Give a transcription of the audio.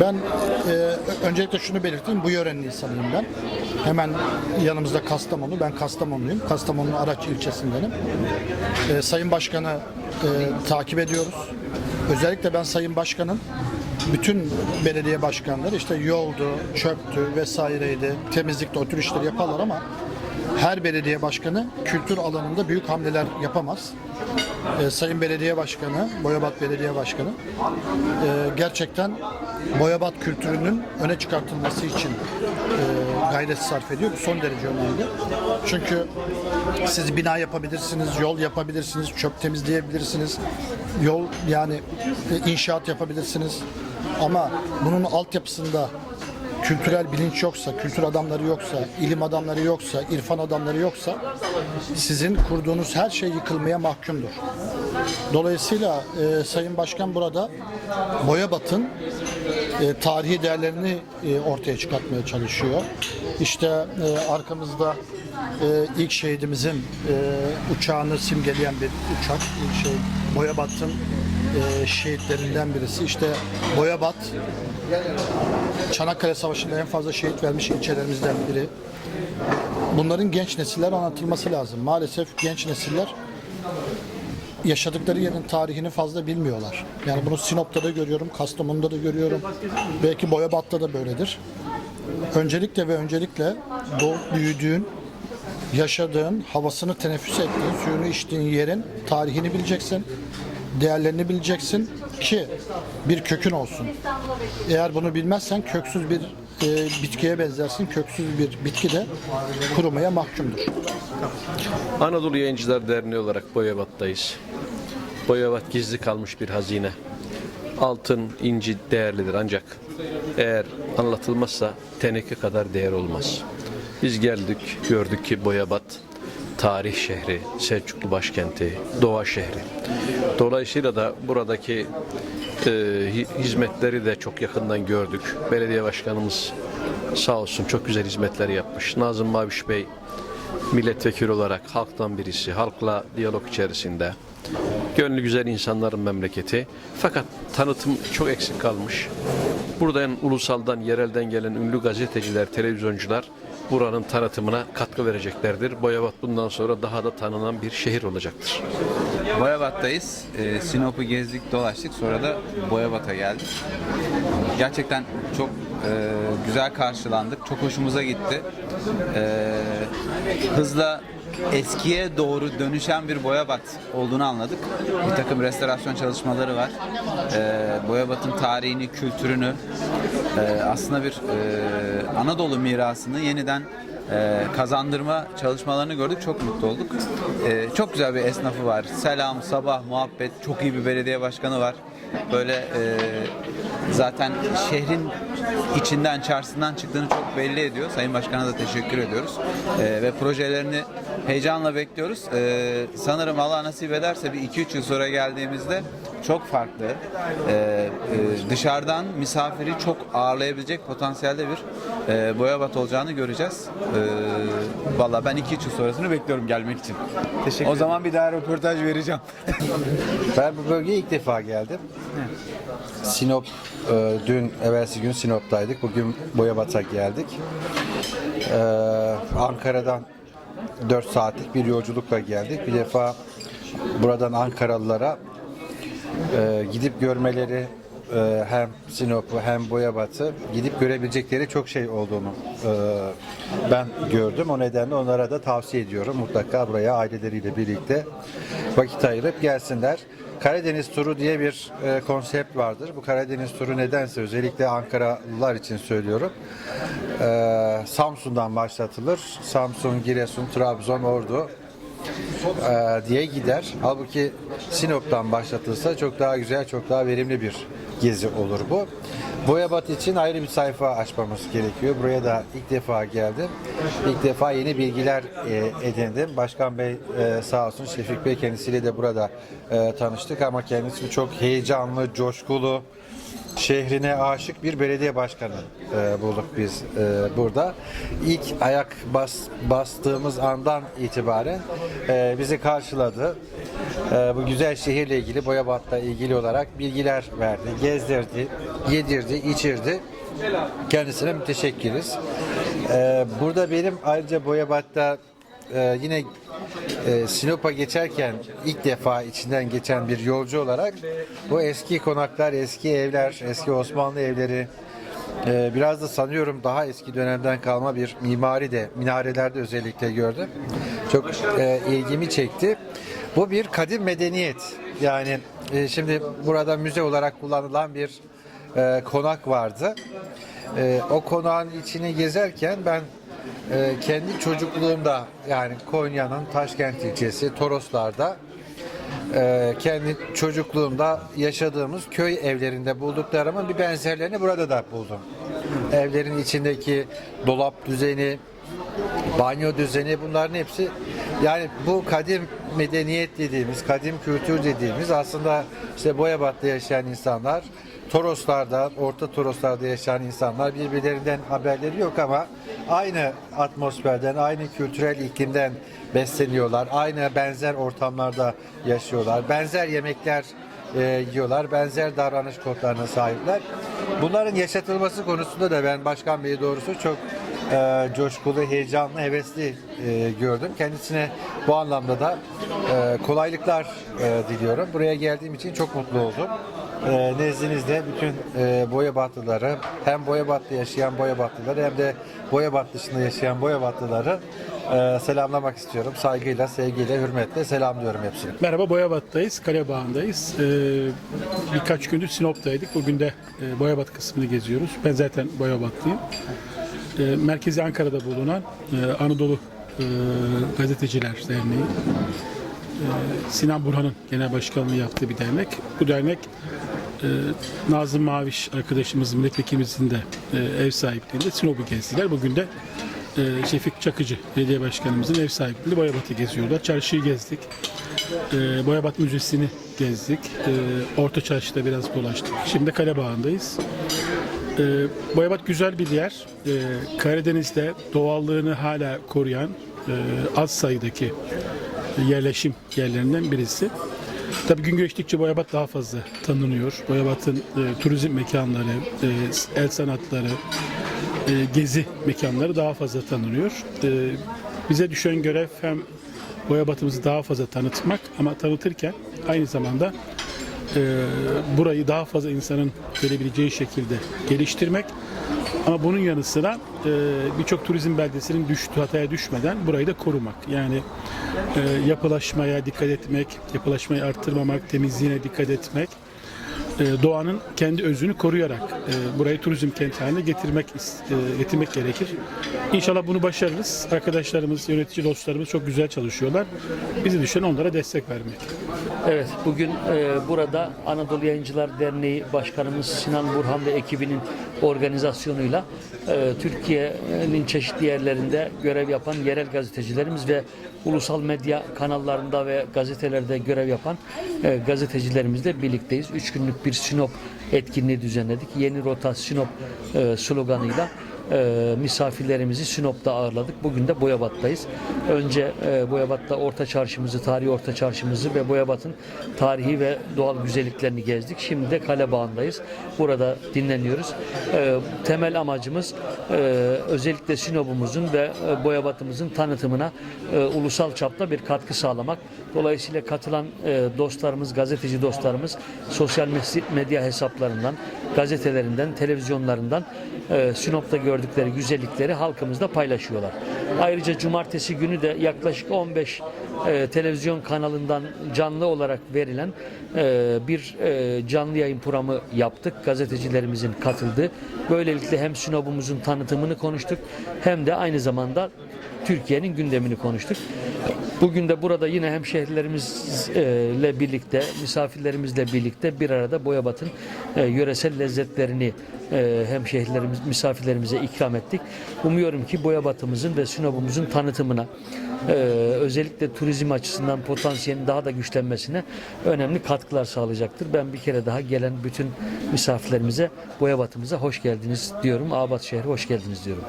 Ben e, öncelikle şunu belirteyim. Bu yörenin insanıyım ben. Hemen yanımızda Kastamonu. Ben Kastamonluyum. Kastamonu Araç ilçesindenim. E, Sayın Başkan'ı e, takip ediyoruz. Özellikle ben Sayın Başkan'ın bütün belediye başkanları işte yoldu, çöptü vesaireydi, temizlikte o tür işleri yaparlar ama her belediye başkanı kültür alanında büyük hamleler yapamaz. Ee, Sayın Belediye Başkanı, Boyabat Belediye Başkanı e, gerçekten Boyabat kültürünün öne çıkartılması için e, gayret sarf ediyor. Bu son derece önemli. Çünkü siz bina yapabilirsiniz, yol yapabilirsiniz, çöp temizleyebilirsiniz, yol yani e, inşaat yapabilirsiniz. Ama bunun altyapısında kültürel bilinç yoksa, kültür adamları yoksa, ilim adamları yoksa, irfan adamları yoksa sizin kurduğunuz her şey yıkılmaya mahkumdur. Dolayısıyla e, Sayın Başkan burada Boyabat'ın e, tarihi değerlerini e, ortaya çıkartmaya çalışıyor. İşte e, arkamızda e, ilk şehidimizin e, uçağını simgeleyen bir uçak. İlk şey Boyabat'ın e, şehitlerinden birisi. İşte Boyabat Çanakkale Savaşı'nda en fazla şehit vermiş ilçelerimizden biri. Bunların genç nesiller anlatılması lazım. Maalesef genç nesiller yaşadıkları yerin tarihini fazla bilmiyorlar. Yani bunu Sinop'ta da görüyorum, Kastamonu'da da görüyorum. Belki Boyabat'ta da böyledir. Öncelikle ve öncelikle doğup büyüdüğün, yaşadığın, havasını teneffüs ettiğin, suyunu içtiğin yerin tarihini bileceksin, değerlerini bileceksin ki bir kökün olsun. Eğer bunu bilmezsen köksüz bir e, bitkiye benzersin. Köksüz bir bitki de kurumaya mahkumdur. Anadolu Yayıncılar Derneği olarak Boyabat'tayız. Boyabat gizli kalmış bir hazine. Altın, inci değerlidir ancak eğer anlatılmazsa teneke kadar değer olmaz. Biz geldik, gördük ki Boyabat tarih şehri, Selçuklu başkenti, doğa şehri. Dolayısıyla da buradaki e, hi- hizmetleri de çok yakından gördük. Belediye başkanımız sağ olsun çok güzel hizmetler yapmış. Nazım Maviş Bey milletvekili olarak halktan birisi, halkla diyalog içerisinde. Gönlü güzel insanların memleketi. Fakat tanıtım çok eksik kalmış. Buradan ulusaldan, yerelden gelen ünlü gazeteciler, televizyoncular buranın tanıtımına katkı vereceklerdir. Boyabat bundan sonra daha da tanınan bir şehir olacaktır. Boyabat'tayız. Ee, Sinop'u gezdik, dolaştık. Sonra da Boyabat'a geldik. Gerçekten çok e, güzel karşılandık. Çok hoşumuza gitti. Ee, hızla eskiye doğru dönüşen bir Boyabat olduğunu anladık. Bir takım restorasyon çalışmaları var. Ee, Boyabat'ın tarihini, kültürünü, e, aslında bir e, Anadolu mirasını yeniden e, kazandırma çalışmalarını gördük. Çok mutlu olduk. E, çok güzel bir esnafı var. Selam, sabah, muhabbet. Çok iyi bir belediye başkanı var. Böyle e, zaten şehrin içinden, çarşısından çıktığını çok belli ediyor. Sayın Başkan'a da teşekkür ediyoruz. E, ve projelerini heyecanla bekliyoruz. E, sanırım Allah nasip ederse bir 2-3 yıl sonra geldiğimizde çok farklı. e, e, dışarıdan misafiri çok ağırlayabilecek potansiyelde bir e, Boyabat olacağını göreceğiz. E, Valla ben 2-3 yıl sonrasını bekliyorum gelmek için. Teşekkür o zaman bir daha röportaj vereceğim. Ben bu bölgeye ilk defa geldim. Sinop, e, dün evvelsi gün Sinop'taydık. Bugün Boyabat'a geldik. E, Ankara'dan 4 saatlik bir yolculukla geldik. Bir defa buradan Ankaralılara e, gidip görmeleri e, hem Sinop'u hem Boyabat'ı gidip görebilecekleri çok şey olduğunu e, ben gördüm. O nedenle onlara da tavsiye ediyorum. Mutlaka buraya aileleriyle birlikte vakit ayırıp gelsinler. Karadeniz turu diye bir e, konsept vardır. Bu Karadeniz turu nedense özellikle Ankaralılar için söylüyorum. E, Samsun'dan başlatılır. Samsun, Giresun, Trabzon, Ordu e, diye gider. Halbuki Sinop'tan başlatılsa çok daha güzel, çok daha verimli bir gezi olur bu. Boyabat için ayrı bir sayfa açmamız gerekiyor. Buraya da ilk defa geldim. İlk defa yeni bilgiler e, edindim. Başkan Bey e, sağ olsun, Şefik Bey kendisiyle de burada e, tanıştık ama kendisi çok heyecanlı, coşkulu, şehrine aşık bir belediye başkanı e, bulduk biz e, burada. İlk ayak bas, bastığımız andan itibaren e, bizi karşıladı. E, bu güzel şehirle ilgili, Boyabat'la ilgili olarak bilgiler verdi, gezdirdi. yedirdi, içirdi. Kendisine müteşekkiriz. Ee, burada benim ayrıca Boyabat'ta e, yine e, Sinop'a geçerken ilk defa içinden geçen bir yolcu olarak bu eski konaklar, eski evler, eski Osmanlı evleri e, biraz da sanıyorum daha eski dönemden kalma bir mimari de minarelerde özellikle gördüm. Çok e, ilgimi çekti. Bu bir kadim medeniyet. Yani e, şimdi burada müze olarak kullanılan bir e, konak vardı. E, o konağın içini gezerken ben e, kendi çocukluğumda yani Konya'nın Taşkent ilçesi Toroslar'da e, kendi çocukluğumda yaşadığımız köy evlerinde bulduklarımın bir benzerlerini burada da buldum. Evlerin içindeki dolap düzeni, banyo düzeni bunların hepsi yani bu kadim medeniyet dediğimiz, kadim kültür dediğimiz aslında işte Boyabat'ta yaşayan insanlar, Toroslar'da, Orta Toroslar'da yaşayan insanlar birbirlerinden haberleri yok ama aynı atmosferden, aynı kültürel iklimden besleniyorlar. Aynı benzer ortamlarda yaşıyorlar. Benzer yemekler e, yiyorlar. Benzer davranış kodlarına sahipler. Bunların yaşatılması konusunda da ben Başkan Bey'i doğrusu çok e, coşkulu, heyecanlı, hevesli e, gördüm. Kendisine bu anlamda da e, kolaylıklar e, diliyorum. Buraya geldiğim için çok mutlu oldum. E, nezdinizde bütün e, Boyabatlıları hem Boyabat'ta yaşayan Boyabatlıları hem de Boyabat dışında yaşayan Boyabatlıları e, selamlamak istiyorum. Saygıyla, sevgiyle, hürmetle selamlıyorum hepsini. Merhaba Boyabat'tayız, Kalebağ'ındayız. Ee, birkaç gündür Sinop'taydık. Bugün de e, Boyabat kısmını geziyoruz. Ben zaten Boyabatlıyım. Ee, merkezi Ankara'da bulunan e, Anadolu e, Gazeteciler Derneği. e, Sinan Burhan'ın genel başkanlığı yaptığı bir dernek. Bu dernek e, Nazım Maviş arkadaşımız, milletvekilimizin de e, ev sahipliğinde Sinop'u gezdiler. Bugün de e, Şefik Çakıcı, belediye başkanımızın ev sahipliğinde Boyabat'ı geziyorlar. Çarşıyı gezdik. E, Boyabat Müzesi'ni gezdik. E, Orta Çarşı'da biraz dolaştık. Şimdi Kalebağ'ındayız. E, Boyabat güzel bir yer. E, Karadeniz'de doğallığını hala koruyan e, az sayıdaki yerleşim yerlerinden birisi. Tabii gün geçtikçe Boyabat daha fazla tanınıyor. Boyabat'ın e, turizm mekanları, e, el sanatları, e, gezi mekanları daha fazla tanınıyor. E, bize düşen görev hem Boyabat'ımızı daha fazla tanıtmak ama tanıtırken aynı zamanda e, burayı daha fazla insanın görebileceği şekilde geliştirmek. Ama bunun yanı sıra e, birçok turizm beldesinin düştüğü hataya düşmeden burayı da korumak. Yani e, yapılaşmaya dikkat etmek, yapılaşmayı arttırmamak, temizliğine dikkat etmek e, doğanın kendi özünü koruyarak e, burayı turizm kenti haline getirmek e, getirmek gerekir. İnşallah bunu başarırız. Arkadaşlarımız, yönetici dostlarımız çok güzel çalışıyorlar. Bizi düşen onlara destek vermek. Evet, bugün e, burada Anadolu Yayıncılar Derneği Başkanımız Sinan Burhan ve ekibinin organizasyonuyla e, Türkiye'nin çeşitli yerlerinde görev yapan yerel gazetecilerimiz ve ulusal medya kanallarında ve gazetelerde görev yapan e, gazetecilerimizle birlikteyiz. Üç günlük bir Sinop etkinliği düzenledik. Yeni Rota Sinop e, sloganıyla e, misafirlerimizi Sinop'ta ağırladık. Bugün de Boyabat'tayız. Önce e, Boyabat'ta Orta Çarşımızı, tarihi Orta Çarşımızı ve Boyabat'ın tarihi ve doğal güzelliklerini gezdik. Şimdi de Kalebağ'ındayız. Burada dinleniyoruz. E, temel amacımız e, özellikle Sinop'umuzun ve e, Boyabat'ımızın tanıtımına e, ulusal çapta bir katkı sağlamak. Dolayısıyla katılan e, dostlarımız, gazeteci dostlarımız sosyal medya hesaplarından, gazetelerinden, televizyonlarından e, Sinop'ta gördükleri güzellikleri halkımızla paylaşıyorlar. Ayrıca cumartesi günü de yaklaşık 15 e, televizyon kanalından canlı olarak verilen e, bir canlı yayın programı yaptık. Gazetecilerimizin katıldığı. Böylelikle hem Sinop'umuzun tanıtımını konuştuk hem de aynı zamanda Türkiye'nin gündemini konuştuk. Bugün de burada yine hemşehrilerimizle birlikte, misafirlerimizle birlikte bir arada Boyabat'ın e, yöresel lezzetlerini e, hemşehrilerimiz, misafirlerimize ikram ettik. Umuyorum ki Boyabat'ımızın ve Sinop'umuzun tanıtımına, e, özellikle turizm açısından potansiyelin daha da güçlenmesine önemli katkılar sağlayacaktır. Ben bir kere daha gelen bütün misafirlerimize, Boyabat'ımıza hoş geldiniz diyorum. Abat şehri hoş geldiniz diyorum.